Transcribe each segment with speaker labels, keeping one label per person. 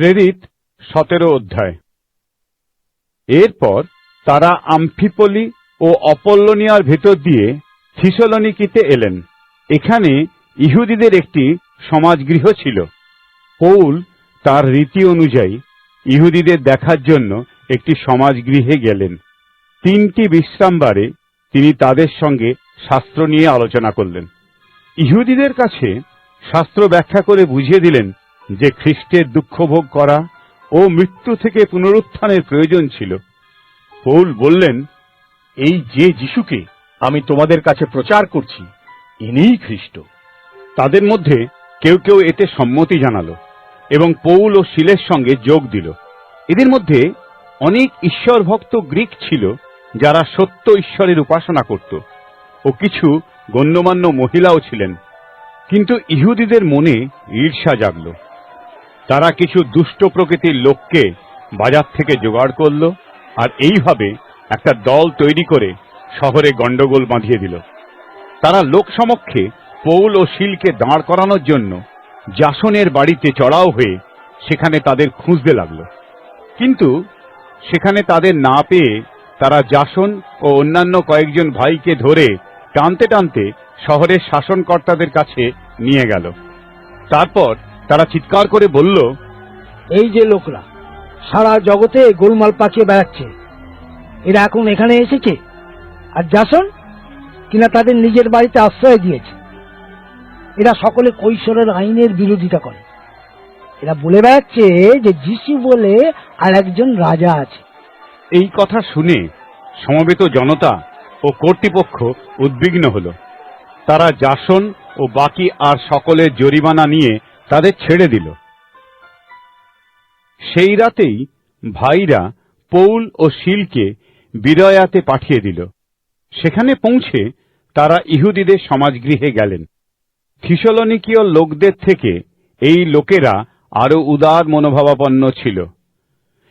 Speaker 1: প্রেরিত সতেরো অধ্যায়। এরপর তারা আমফিপলি ও অপল্লনিয়ার ভেতর দিয়ে থিসলনিকিতে এলেন। এখানে ইহুদিদের একটি সমাজগৃহ ছিল। পৌল তার রীতি অনুযায়ী ইহুদিদের দেখার জন্য একটি সমাজগৃহে গেলেন। তিনটি বিশ্রামবারে তিনি তাদের সঙ্গে শাস্ত্র নিয়ে আলোচনা করলেন। ইহুদিদের কাছে শাস্ত্র ব্যাখ্যা করে বুঝিয়ে দিলেন যে খ্রিস্টের দুঃখ ভোগ করা ও মৃত্যু থেকে পুনরুত্থানের প্রয়োজন ছিল। পৌল বললেন,
Speaker 2: এই যে যিশুকে আমি তোমাদের কাছে প্রচার করছি, ইনিই খ্রিস্ট।
Speaker 1: তাদের মধ্যে কেউ কেউ এতে সম্মতি জানালো এবং পৌল ও শিলের সঙ্গে যোগ দিল। এদের মধ্যে অনেক ঈশ্বর ভক্ত গ্রিক ছিল যারা সত্য ঈশ্বরের উপাসনা করত ও কিছু গণ্যমান্য মহিলাও ছিলেন। কিন্তু ইহুদিদের মনে ঈর্ষা জাগল। তারা কিছু দুষ্ট প্রকৃতির লোককে বাজার থেকে জোগাড় করল আর এইভাবে একটা দল তৈরি করে শহরে গন্ডগোল বাঁধিয়ে দিল। তারা লোক সমক্ষে পৌল ও শিলকে দাঁড় করানোর জন্য জাসনের বাড়িতে চড়াও হয়ে সেখানে তাদের খুঁজতে লাগল। কিন্তু সেখানে তাদের না পেয়ে তারা জাসন ও অন্যান্য কয়েকজন ভাইকে ধরে টানতে টানতে শহরের শাসনকর্তাদের কাছে নিয়ে গেল। তারপর তারা চিৎকার করে বলল
Speaker 3: এই যে লোকরা সারা জগতে গোলমাল পাকিয়ে বেড়াচ্ছে। এরা এখন এখানে এসেছে? আর জাসন কিনা তাদের নিজের বাড়িতে আশ্রয় দিয়েছে? এরা সকলে কৈশোরের আইনের বিরোধিতা করে। এরা বলে বেড়াচ্ছে যে যিশু বলে আর একজন রাজা আছে।
Speaker 1: এই কথা শুনে সমবেত জনতা ও কর্তৃপক্ষ উদ্বিগ্ন হল। তারা জাসন ও বাকি আর সকলের জরিমানা নিয়ে তাদের ছেড়ে দিল। সেই রাতেই ভাইরা পৌল ও শিলকে বিরয়াতে পাঠিয়ে দিল। সেখানে পৌঁছে তারা ইহুদিদের সমাজগৃহে গেলেন। থিসলনিকীয় লোকদের থেকে এই লোকেরা আরও উদার মনোভাবাপন্ন ছিল।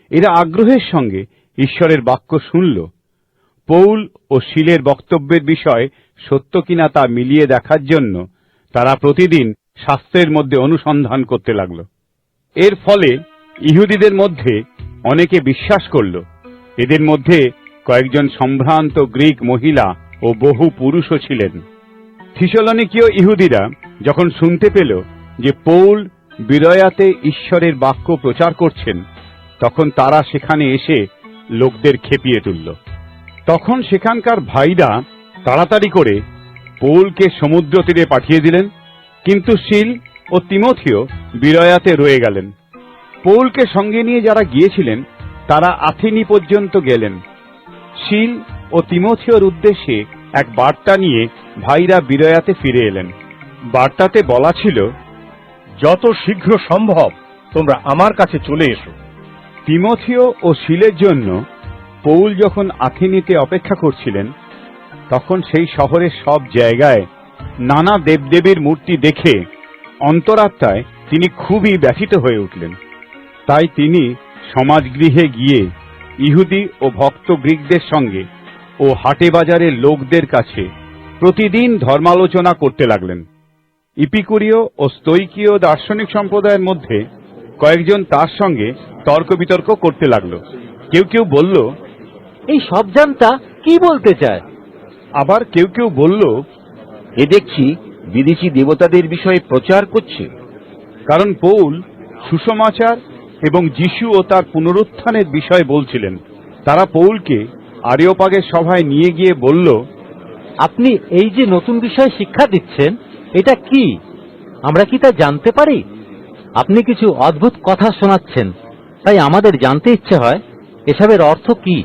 Speaker 1: এরা আগ্রহের সঙ্গে ঈশ্বরের বাক্য শুনল। পৌল ও শিলের বক্তব্যের বিষয় সত্য কিনা তা মিলিয়ে দেখার জন্য তারা প্রতিদিন শাস্ত্রের মধ্যে অনুসন্ধান করতে লাগল। এর ফলে ইহুদিদের মধ্যে অনেকে বিশ্বাস করল। এদের মধ্যে কয়েকজন সম্ভ্রান্ত গ্রিক মহিলা ও বহু পুরুষও ছিলেন। থিসলনিকীয় ইহুদিরা যখন শুনতে পেল যে পৌল বিরয়াতে ঈশ্বরের বাক্য প্রচার করছেন, তখন তারা সেখানে এসে লোকদের খেপিয়ে তুলল। তখন সেখানকার ভাইরা তাড়াতাড়ি করে পৌলকে সমুদ্র তীরে পাঠিয়ে দিলেন কিন্তু শিল ও তিমথিও বিরয়াতে রয়ে গেলেন। পৌলকে সঙ্গে নিয়ে যারা গিয়েছিলেন তারা আথেনি পর্যন্ত গেলেন। শিল ও তিমথিওর উদ্দেশ্যে এক বার্তা নিয়ে ভাইরা বিরয়াতে ফিরে এলেন। বার্তাতে বলা ছিল
Speaker 2: যত শীঘ্র সম্ভব তোমরা আমার কাছে চলে এসো।
Speaker 1: তিমথিও ও শিলের জন্য পৌল যখন আথেনিতে অপেক্ষা করছিলেন তখন সেই শহরের সব জায়গায় নানা দেবদেবীর মূর্তি দেখে অন্তরাত্মায় তিনি খুবই ব্যথিত হয়ে উঠলেন। তাই তিনি সমাজগৃহে গিয়ে ইহুদি ও ভক্ত গ্রিকদের সঙ্গে ও হাটে বাজারের লোকদের কাছে প্রতিদিন ধর্মালোচনা করতে লাগলেন। ইপিকুরীয় ও স্তৈকীয় দার্শনিক সম্প্রদায়ের মধ্যে কয়েকজন তার সঙ্গে তর্ক বিতর্ক করতে লাগল। কেউ কেউ বলল
Speaker 4: এই সবজানটা কি বলতে চায়?
Speaker 1: আবার কেউ কেউ বলল
Speaker 4: এ দেখছি বিদেশি দেবতাদের বিষয়ে প্রচার করছে।
Speaker 1: কারণ পৌল সুসমাচার এবং যিশু ও তার পুনরুত্থানের বিষয় বলছিলেন। তারা পৌলকে আরিওপাগের সভায় নিয়ে গিয়ে বলল
Speaker 4: আপনি এই যে নতুন বিষয় শিক্ষা দিচ্ছেন এটা কি? আমরা কি তা জানতে পারি? আপনি কিছু অদ্ভুত কথা শোনাচ্ছেন তাই আমাদের জানতে ইচ্ছে হয় এসবের অর্থ কি?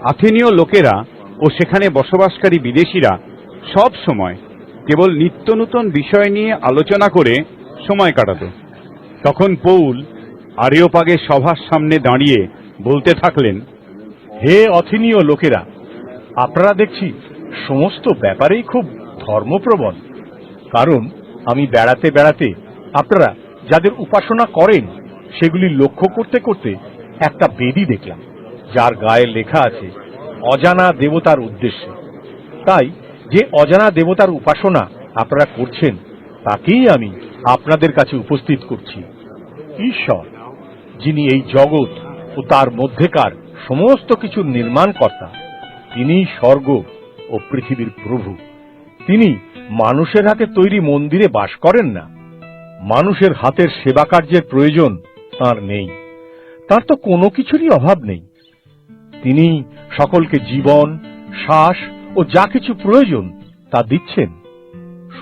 Speaker 1: আথেনীয় লোকেরা ও সেখানে বসবাসকারী বিদেশিরা সব সময় কেবল নিত্য নূতন বিষয় নিয়ে আলোচনা করে সময় কাটাত। তখন পৌল আরিওপাগের সভার সামনে দাঁড়িয়ে বলতে থাকলেন,
Speaker 2: হে অথিনীয় লোকেরা, আপনারা দেখছি সমস্ত ব্যাপারেই খুব ধর্মপ্রবণ। কারণ আমি বেড়াতে বেড়াতে আপনারা যাদের উপাসনা করেন, সেগুলি লক্ষ্য করতে করতে একটা বেদি দেখলাম, যার গায়ে লেখা আছে, অজানা দেবতার উদ্দেশ্যে। তাই যে অজানা দেবতার উপাসনা আপনারা করছেন, তাকেই আমি আপনাদের কাছে উপস্থিত করছি। ঈশ্বর, যিনি এই জগৎ ও তার মধ্যেকার সমস্ত কিছুর নির্মাণকর্তা, তিনি স্বর্গ ও পৃথিবীর প্রভু। তিনি মানুষের হাতে তৈরি মন্দিরে বাস করেন না। মানুষের হাতের সেবা কার্যের প্রয়োজন তার নেই। তার তো কোনো কিছুরই অভাব নেই। তিনি সকলকে জীবন, শ্বাস ও যা কিছু প্রয়োজন তা দিচ্ছেন।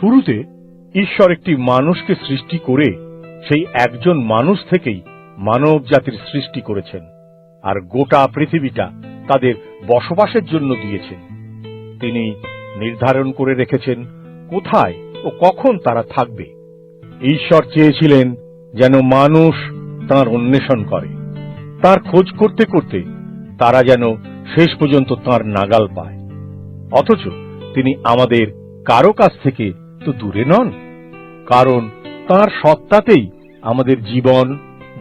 Speaker 2: শুরুতে ঈশ্বর একটি মানুষকে সৃষ্টি করে সেই একজন মানুষ থেকেই মানব জাতির সৃষ্টি করেছেন আর গোটা পৃথিবীটা তাদের বসবাসের জন্য দিয়েছেন। তিনি নির্ধারণ করে রেখেছেন কোথায় ও কখন তারা থাকবে। ঈশ্বর চেয়েছিলেন যেন মানুষ তার অন্বেষণ করে। তার খোঁজ করতে করতে তারা যেন শেষ পর্যন্ত তার নাগাল পায়। অথচ তিনি আমাদের কারও কাছ থেকে তো দূরে নন, কারণ তার সত্তাতেই আমাদের জীবন,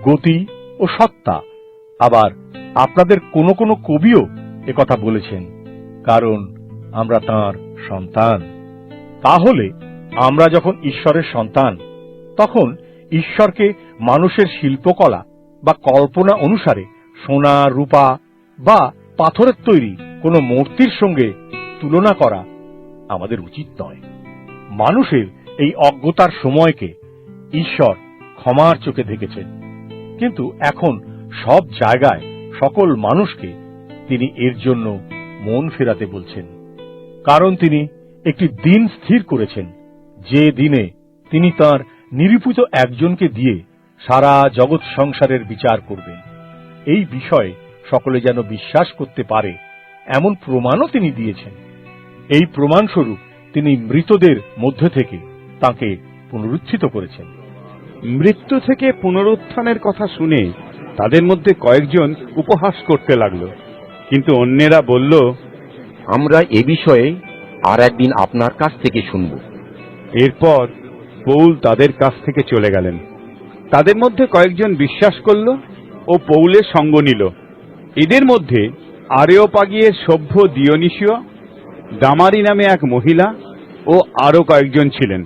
Speaker 2: গতি ও সত্তা। আবার আপনাদের কোনো কোনো কবিও কথা বলেছেন, কারণ আমরা তার সন্তান। তাহলে আমরা যখন ঈশ্বরের সন্তান, তখন ঈশ্বরকে মানুষের শিল্পকলা বা কল্পনা অনুসারে সোনা, রূপা বা পাথরের তৈরি কোনো মূর্তির সঙ্গে তুলনা করা আমাদের উচিত নয়। মানুষের এই অজ্ঞতার সময়কে ঈশ্বর ক্ষমার চোখে দেখেছেন। কিন্তু এখন সব জায়গায় সকল মানুষকে তিনি এর জন্য মন ফেরাতে বলছেন। কারণ তিনি একটি দিন স্থির করেছেন। যে দিনে তিনি তার নিরূপিত একজনকে দিয়ে সারা জগৎ সংসারের বিচার করবেন। এই বিষয়ে সকলে যেন বিশ্বাস করতে পারে, এমন প্রমাণও তিনি দিয়েছেন। এই প্রমাণস্বরূপ তিনি মৃতদের মধ্যে থেকে তাকে পুনরুত্থিত করেছেন।
Speaker 1: মৃত্যু থেকে পুনরুত্থানের কথা শুনে তাদের মধ্যে কয়েকজন উপহাস করতে লাগল। কিন্তু অন্যেরা বলল
Speaker 5: আমরা এ বিষয়ে আর একদিন আপনার কাছ থেকে শুনব।
Speaker 1: এরপর পৌল তাদের কাছ থেকে চলে গেলেন। তাদের মধ্যে কয়েকজন বিশ্বাস করল ও পৌলের সঙ্গ নিল। এদের মধ্যে আরেও পাগিয়ে সভ্য দিয়নিসীয় দামারি নামে এক মহিলা ও আরও কয়েকজন ছিলেন।